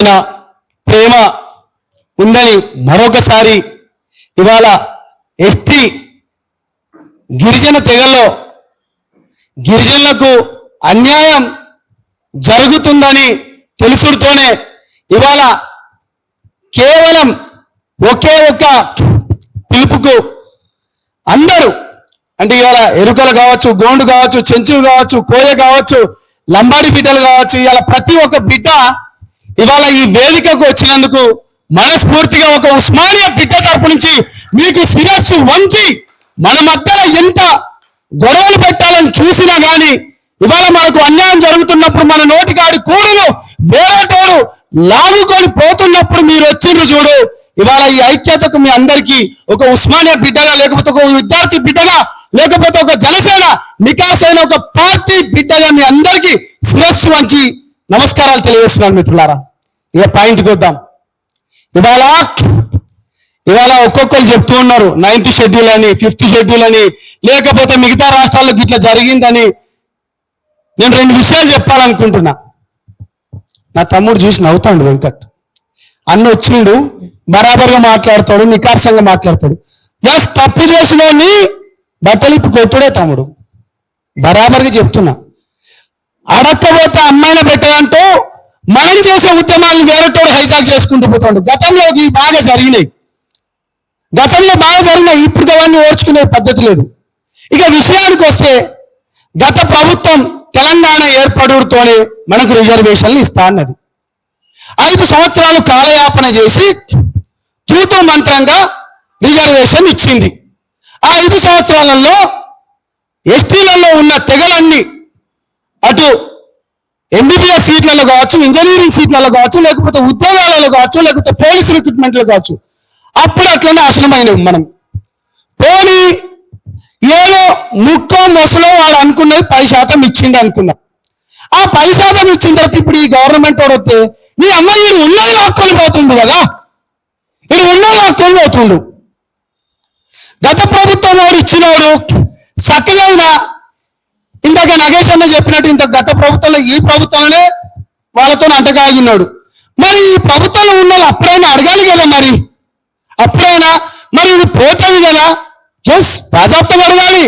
ప్రేమ ఉందని మరొకసారి ఇవాళ ఎస్టీ గిరిజన తెగల్లో గిరిజనులకు అన్యాయం జరుగుతుందని తెలుసుడుతోనే ఇవాళ కేవలం ఒకే ఒక పిలుపుకు అందరూ అంటే ఇవాళ ఎరుకలు కావచ్చు గోండు కావచ్చు చెంచులు కావచ్చు కోయ కావచ్చు లంబాడి బిడ్డలు కావచ్చు ఇవాళ ప్రతి ఒక్క బిడ్డ ఇవాళ ఈ వేదికకు వచ్చినందుకు మనస్ఫూర్తిగా ఒక ఉస్మానియా బిడ్డ తరపు నుంచి మీకు శిరస్సు వంచి మన మధ్యలో ఎంత గొడవలు పెట్టాలని చూసినా గాని ఇవాళ మనకు అన్యాయం జరుగుతున్నప్పుడు మన నోటికాడి కూరలు వేరేటోడు లాగుకొని పోతున్నప్పుడు మీరు వచ్చిండ్రు చూడు. ఇవాళ ఈ ఐక్యతకు మీ అందరికీ ఒక ఉస్మానియా బిడ్డగా లేకపోతే ఒక విద్యార్థి బిడ్డగా లేకపోతే ఒక జనసేన నికాసైన ఒక పార్టీ బిడ్డగా మీ అందరికీ శిరస్సు వంచి నమస్కారాలు తెలియజేస్తున్నాను మిత్రులారా. ఇక పాయింట్కి వద్దాం. ఇవాళ ఇవాళ ఒక్కొక్కరు చెప్తూ ఉన్నారు నైన్త్ షెడ్యూల్ అని ఫిఫ్త్ షెడ్యూల్ అని లేకపోతే మిగతా రాష్ట్రాల్లోకి ఇట్లా జరిగిందని నేను రెండు విషయాలు చెప్పాలనుకుంటున్నా. నా తమ్ముడు చూసి నవ్వుతాడు వెంకట్. అన్న వచ్చిండు బరాబర్గా మాట్లాడతాడు నికార్సంగా మాట్లాడతాడు. ఎస్ తప్పు చేసినోని బట్టలు కొట్టుడే తమ్ముడు. బరాబర్గా చెప్తున్నా. అడక్కబోతే అమ్మాయిని పెట్టదంటూ మనం చేసే ఉద్యమాలను వేరేటోడు హైజాక్ చేసుకుంటూ పోతాడు. గతంలో ఇవి బాగా జరిగినాయి. గతంలో బాగా జరిగినాయి. ఇప్పుడు అవన్నీ ఓర్చుకునే పద్ధతి లేదు. ఇక విషయానికి వస్తే గత ప్రభుత్వం తెలంగాణ ఏర్పడుతోనే మనకు రిజర్వేషన్లు ఇస్తా అన్నది. ఐదు సంవత్సరాలు కాలయాపన చేసి తూతూ మంత్రంగా రిజర్వేషన్ ఇచ్చింది. ఆ ఐదు సంవత్సరాలలో ఎస్టీలలో ఉన్న తెగలన్నీ అటు సీట్లలో కావచ్చు ఇంజనీరింగ్ సీట్లలో కావచ్చు లేకపోతే ఉద్యోగాలలో కావచ్చు లేకపోతే పోలీస్ రిక్రూట్మెంట్లో కావచ్చు అప్పుడు అట్లనే అసలమైనవి మనం. పోనీ ఏదో ముక్కో మొసలో వాడు అనుకున్నది పది శాతం ఇచ్చిండు అనుకున్నాం. ఆ పది శాతం ఇచ్చిన తర్వాత ఇప్పుడు ఈ గవర్నమెంట్ వాడు వస్తే నీ అమ్మాయి ఈడు ఉన్నది లాక్కొని పోతుండు కదా. ఈడు ఉన్నది లాక్కొని పోతుండు. గత ప్రభుత్వం వాడు ఇచ్చినోడు చక్కగా ఇందాక నగేష్ అన్న చెప్పినట్టు ఇంత గత ప్రభుత్వంలో ఈ ప్రభుత్వంలో వాళ్ళతో అంటకాగినాడు మరి ఈ ప్రభుత్వంలో ఉన్న వాళ్ళు అప్పుడైనా అడగాలి కదా మరి? అప్పుడైనా మరి ఇది పోతుంది కదా? ఎస్ ప్రజాప్తం అడగాలి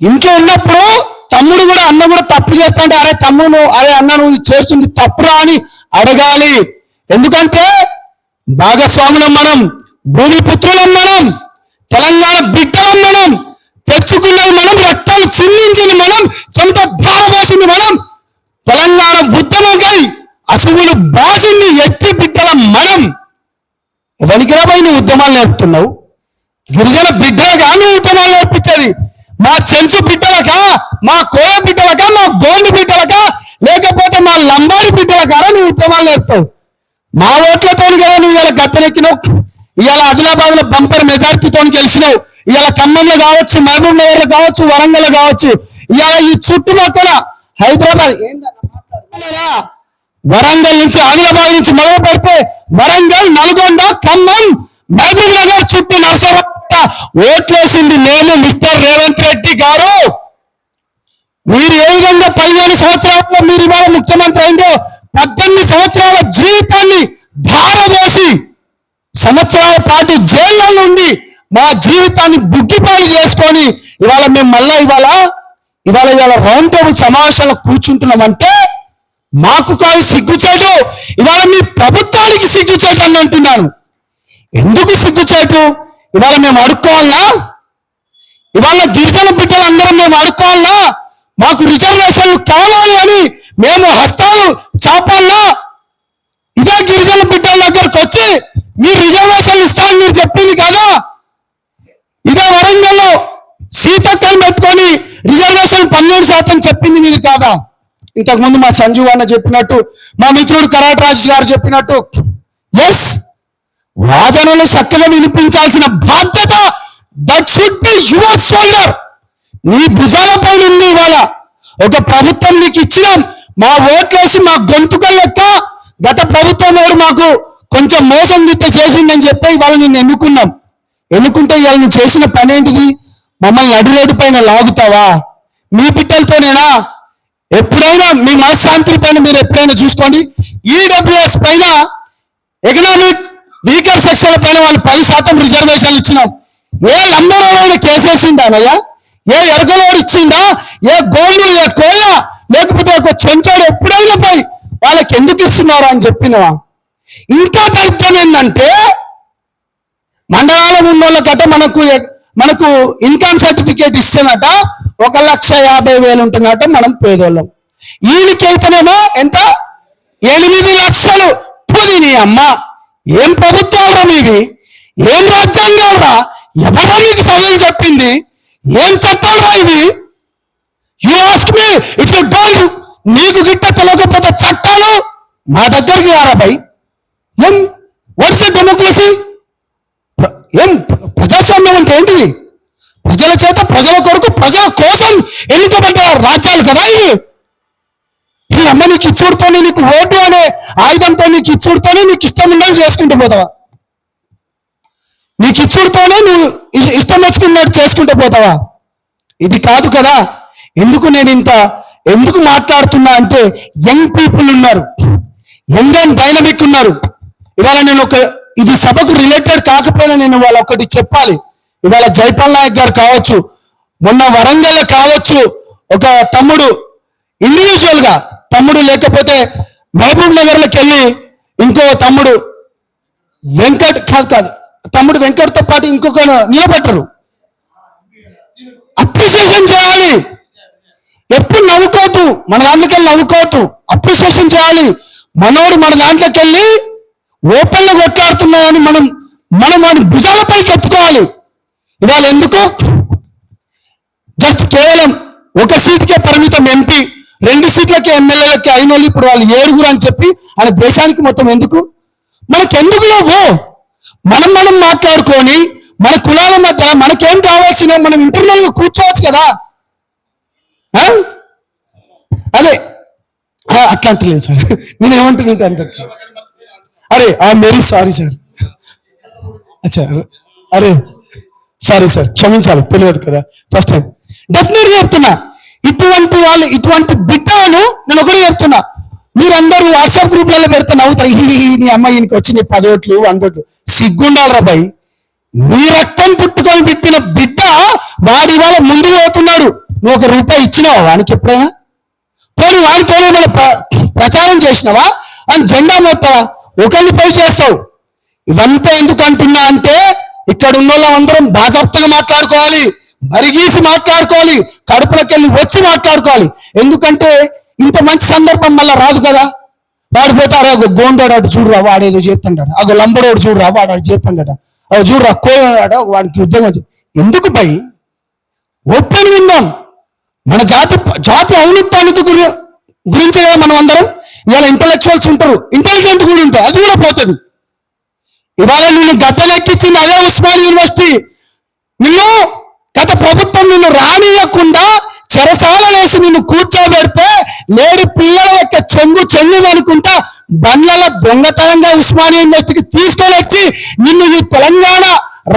ఇంట్లో ఉన్నప్పుడు తమ్ముడు కూడా అన్న కూడా తప్పు చేస్తా అంటే అరే తమ్ముడు నువ్వు- అరే అన్న నువ్వు ఇది చేస్తుంది తప్పురా అని అడగాలి. ఎందుకంటే భాగస్వాములం మనం భూమి పుత్రులం మనం తెలంగాణ బిడ్డలం మనం తెచ్చుకున్నది మనం రక్తాలు చిందించింది మనం చెమట ధారపోసింది మనం తెలంగాణ ఉద్యమంకై అసువులు బాసింది ఎత్తి బిడ్డల మనం ఎవరికి నువ్వు ఉద్యమాలు నేర్పుతున్నావు. గిరిజన బిడ్డలకా నువ్వు ఉద్యమాలు నేర్పించేది. మా చెంచు బిడ్డలకా మా కోయ బిడ్డలకా మా గోండు బిడ్డలకా లేకపోతే మా లంబాడి బిడ్డలకా నువ్వు ఉద్యమాలు నేర్పుతావు. మా ఓట్లతో కదా నువ్వు ఇలా గద్దెనెక్కినావు ఇవాళ ఆదిలాబాద్లో బంపర్ మెజార్టీతో గెలిచినావు. ఇవాళ ఖమ్మంలో కావచ్చు మహబూబ్ నగర్లో కావచ్చు వరంగల్లో కావచ్చు ఇవాళ ఈ చుట్టుపక్కల హైదరాబాద్ ఏందన్నా వరంగల్ నుంచి ఆదిలాబాద్ నుంచి మొదలు పెడితే వరంగల్ నల్గొండ ఖమ్మం మహబూబ్ నగర్ చుట్టూ నరసరపట్ట ఓట్లేసింది మేము మిస్టర్ రేవంత్ రెడ్డి గారు. మీరు ఏ విధంగా పదిహేను సంవత్సరాల్లో మీరు ఇవాళ ముఖ్యమంత్రి అయిందో పద్దెనిమిది సంవత్సరాల జీవితాన్ని ధారపోసి సంవత్సరాల పాటు జైల్లో ఉంది మా జీవితాన్ని బుగ్గిపాలు చేసుకొని ఇవాళ మేము మళ్ళా ఇవాళ ఇవాళ ఇవాళ రౌండ్ టేబుల్ సమావేశాల్లో కూర్చుంటున్నామంటే మాకు కాదు సిగ్గుచేటు. ఇవాళ మీ ప్రభుత్వానికి సిగ్గుచేటు అని అంటున్నాను ఎందుకు సిగ్గుచేటు? ఇవాళ మేము అడుక్కోవాలా? ఇవాళ గిరిజన బిడ్డలందరం మేము అడుక్కోవాలా? మాకు రిజర్వేషన్లు కావాలి అని మేము హస్తాలు చాపాలా? ఇదే గిరిజన బిడ్డల దగ్గరకు వచ్చి మీరు రిజర్వేషన్లు ఇస్తామని మీరు చెప్పింది కదా? ఇదే వరంగల్లో సీతక్కని పెట్టుకొని రిజర్వేషన్ పన్నెండు శాతం చెప్పింది మీరు కాదా? ఇంతకుముందు మా సంజీవ్ అన్న చెప్పినట్టు మా మిత్రుడు కరాట్ రాజు గారు చెప్పినట్టు ఎస్ వాదనలు చక్కగా వినిపించాల్సిన బాధ్యత that should be your shoulder నీ భుజాల పైన ఉంది ఇవాళ. ఒక ప్రభుత్వం నీకు ఇచ్చినాం. మా ఓట్లేసి మా గొంతుకల లెక్క గత ప్రభుత్వం వారు మాకు కొంచెం మోసం గిట్ట చేసిందని చెప్పి ఇవాళ నిన్ను ఎన్నుకున్నాం. ఎన్నుకుంటే ఇవాళ నువ్వు చేసిన పని ఏంటిది? మమ్మల్ని అడిలోటు పైన లాగుతావా? మీ బిడ్డలతోనేనా? ఎప్పుడైనా మీ మనశ్శాంతి పైన మీరు ఎప్పుడైనా చూసుకోండి. ఈడబ్ల్యూఎస్ పైన ఎకనామిక్ వీకర్ సెక్షన్ పైన వాళ్ళు పది శాతం రిజర్వేషన్లు ఇచ్చినాం. ఏ లంబడోడు కేసేసిందానయ్యా ఏ ఎరగలోడు ఇచ్చిందా? ఏ గోల్డ్ ఏ కోయ? లేకపోతే ఒక చెంచాడు ఎప్పుడైనా పోయి వాళ్ళకి ఎందుకు ఇస్తున్నారు అని చెప్పినవా? ఇంకా దరిద్రం ఏంటంటే మండలాల ఉన్న వాళ్ళకట మనకు మనకు ఇన్కమ్ సర్టిఫికేట్ ఇస్తేనట ఒక లక్ష యాభై వేలు ఉంటున్నట్టు మనం పేదోళ్ళం. వీళ్ళకైతేనేమో ఎంత? ఎనిమిది లక్షలు. పుది నీ అమ్మ ఏం ప్రభుత్వాలు మీవి ఏం రాజ్యాంగాలరా ఎవరో మీకు చదువు చెప్పింది? ఏం చట్టాలరా ఇవి? You ask me if you don't నీకు గిట్ట తెలియకపోతే చట్టాలు మా దగ్గరికి రారా బై ఏం? వాట్స్ డెమోక్రసీ ఏం? ప్రజాస్వామ్యం అంటే ఏంటిది? ప్రజల చేత ప్రజల కొరకు ప్రజల కోసం ఎన్నుకోబడ్డ రాజ్యాలు కదా ఇవి. ఈ అమ్మ నీకు ఇచ్చుడుతోనే నీకు ఓటు అనే ఆయుధంతో నీకు ఇచ్చుడుతోనే నీకు ఇష్టం ఉన్నది చేసుకుంటూ పోతావా? నీకు ఇచ్చుడుతోనే నువ్వు ఇష్టం వచ్చుకున్నట్టు చేసుకుంటూ పోతావా? ఇది కాదు కదా. ఎందుకు నేను ఇంత ఎందుకు మాట్లాడుతున్నా అంటే యంగ్ పీపుల్ ఉన్నారు. యంగ్ అండ్ డైనమిక్ ఉన్నారు. ఇవాళ నేను ఒక ఇది సభకు రిలేటెడ్ కాకపోయినా నేను వాళ్ళ ఒకటి చెప్పాలి. ఇవాళ జైపాల్ నాయక్ గారు కావచ్చు మొన్న వరంగల్ కావచ్చు ఒక తమ్ముడు ఇండివిజువల్గా తమ్ముడు లేకపోతే మహబూబ్ నగర్లోకి వెళ్ళి ఇంకో తమ్ముడు వెంకట్ కాదు కాదు తమ్ముడు వెంకట్తో పాటు ఇంకొక నిలబెట్టరు అప్రిసియేషన్ చేయాలి. ఎప్పుడు నవ్వుకోవద్దు మన దాంట్లోకి వెళ్ళి నవ్వుకోవద్దు అప్రిసియేషన్ చేయాలి. మనోడు మన దాంట్లోకి వెళ్ళి ఓపెన్ కొట్లాడుతున్నాయని మనం మనం వాడి భుజాలపైకి ఎత్తుకోవాలి. ఇవాళ ఎందుకు? జస్ట్ కేవలం ఒక సీట్కే పరిమితం ఎంపీ రెండు సీట్లకి ఎమ్మెల్యేలకి అయిన వాళ్ళు ఇప్పుడు వాళ్ళు ఏడుగురు అని చెప్పి ఆయన దేశానికి మొత్తం ఎందుకు? మనకు ఎందుకు నువ్వు? మనం మనం మాట్లాడుకొని మన కులాల మధ్య మనకేం కావాల్సిన మనం ఇంటర్నల్గా కూర్చోవచ్చు కదా. ఆ? అదే. ఆ, అట్లా అంటలేను సార్. నేను ఏమంటున్నాంటే అందరికి? అరే ఆ వెరీ సారీ సార్. అచ్చా అరే సారీ సార్. క్షమించాలి తెలియదు కదా. ఫస్ట్ టైం డెఫినెట్ చెప్తున్నా. ఇటువంటి వాళ్ళు ఇటువంటి బిడ్డను నేను ఒకటి చెప్తున్నా. మీరందరూ వాట్సాప్ గ్రూప్లలో పెడితే నవ్వుతారు. "హీ, నీ అమ్మాయికి వచ్చినాయి పదోట్లు వందోట్లు సిగ్గుండాలి రాబాయి నీ రక్తం పుట్టుకొని పెట్టిన బిడ్డ వాడి వాళ్ళ ముందు పోతున్నాడు. నువ్వు ఒక రూపాయి ఇచ్చినావా వానికి ఎప్పుడైనా? పోనీ వాడితో ఏమైనా ప్రచారం చేసినావా? అని జెండా మోస్తావా? ఒకరిని పై చేస్తావు. ఇవంతా ఎందుకు అంటున్నా అంటే ఇక్కడ ఉన్న వాళ్ళందరం బాజాప్తగా మాట్లాడుకోవాలి. బరిగీసి మాట్లాడుకోవాలి కడుపులోకి వెళ్ళి వచ్చి మాట్లాడుకోవాలి. ఎందుకంటే ఇంత మంచి సందర్భం మళ్ళా రాదు కదా. వాడు పోతాడు అగో గోండోడు అటు చూడురా వాడు ఏదో చేస్తుంటాడు. అగో లంబడోడు చూడురా వాడు అది చేస్తుండట అగో చూడురా కోయడాడు వాడికి ఉద్యోగం ఎందుకు పై ఓపెన్ ఉందాం మన జాతి జాతి ఔన్నత్యానికి గురి గురించి కదా మనం అందరం. ఇవాళ ఇంటలెక్చువల్స్ ఉంటారు ఇంటెలిజెంట్ కూడా ఉంటారు అది కూడా పోతుంది. ఇవాళ నిన్ను గద్దెలెక్కించింది అదే ఉస్మాన్ యూనివర్సిటీ. నిన్ను గత ప్రభుత్వం నిన్ను రానియకుండా చెరసాల వేసి నిన్ను కూర్చోబెడితే లేడి పిల్లల యొక్క చెంగు చెంగు అనుకుంటా బండ్ల దొంగతనంగా ఉస్మానియా యూనివర్సిటీకి తీసుకొని వచ్చి నిన్ను ఈ తెలంగాణ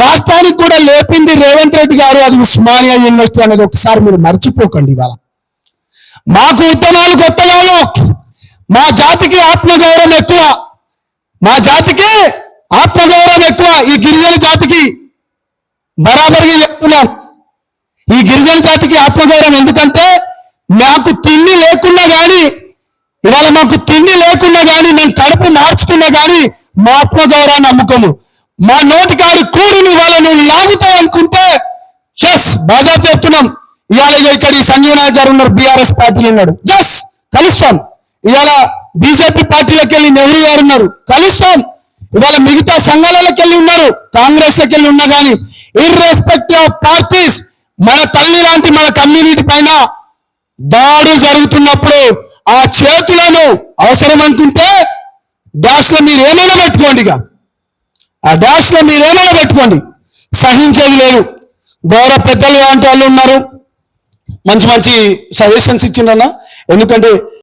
రాష్ట్రానికి కూడా లేపింది రేవంత్ రెడ్డి గారు. అది ఉస్మానియా యూనివర్సిటీ అనేది ఒకసారి మీరు మర్చిపోకండి ఇవాళ. మాకు ఉద్యమాలు కొత్త మా జాతికి ఆత్మగౌరవం ఎక్కువ. మా జాతికి ఆత్మగౌరవం ఎక్కువ. ఈ గిరిజన జాతికి బరాబర్గా చెప్తున్నాం. గిరిజన జాతికి ఆత్మగౌరవం ఎందుకంటే నాకు తిండి లేకున్నా కానీ ఇవాళ మాకు తిండి లేకున్నా గాని మేము కడుపు మార్చుకున్నా గాని మా ఆత్మగౌరవాన్ని అమ్ముకోము మా నోటికాడు కూడిని ఇవాళ నేను లాగుతావు అనుకుంటే చెస్ బాజా చెప్తున్నాం ఇవాళ ఇక్కడ ఈ సంజయ్ నాయక్ గారు ఉన్నారు బీఆర్ఎస్ పార్టీలో ఉన్నాడు. ఎస్ కలుస్తాం. ఇవాళ బీజేపీ పార్టీలోకి వెళ్ళి నెహ్రూ గారు ఉన్నారు కలుస్తాం. ఇవాళ మిగతా సంఘాలలోకి వెళ్ళి ఉన్నారు కాంగ్రెస్లోకి వెళ్ళి ఉన్నా కానీ ఇర్రెస్పెక్టివ్ ఆఫ్ పార్టీస్ మన తల్లి లాంటి మన కమ్యూనిటీ పైన దాడులు జరుగుతున్నప్పుడు ఆ చేతులను అవసరం అనుకుంటే డాష్లో మీరు ఏమైనా పెట్టుకోండి ఇక. ఆ డాష్లో మీరు ఏమైనా పెట్టుకోండి. సహించేది లేదు. గౌరవ పెద్దలు లాంటి వాళ్ళు ఉన్నారు. మంచి మంచి సజెషన్స్ ఇచ్చిండన్నా ఎందుకంటే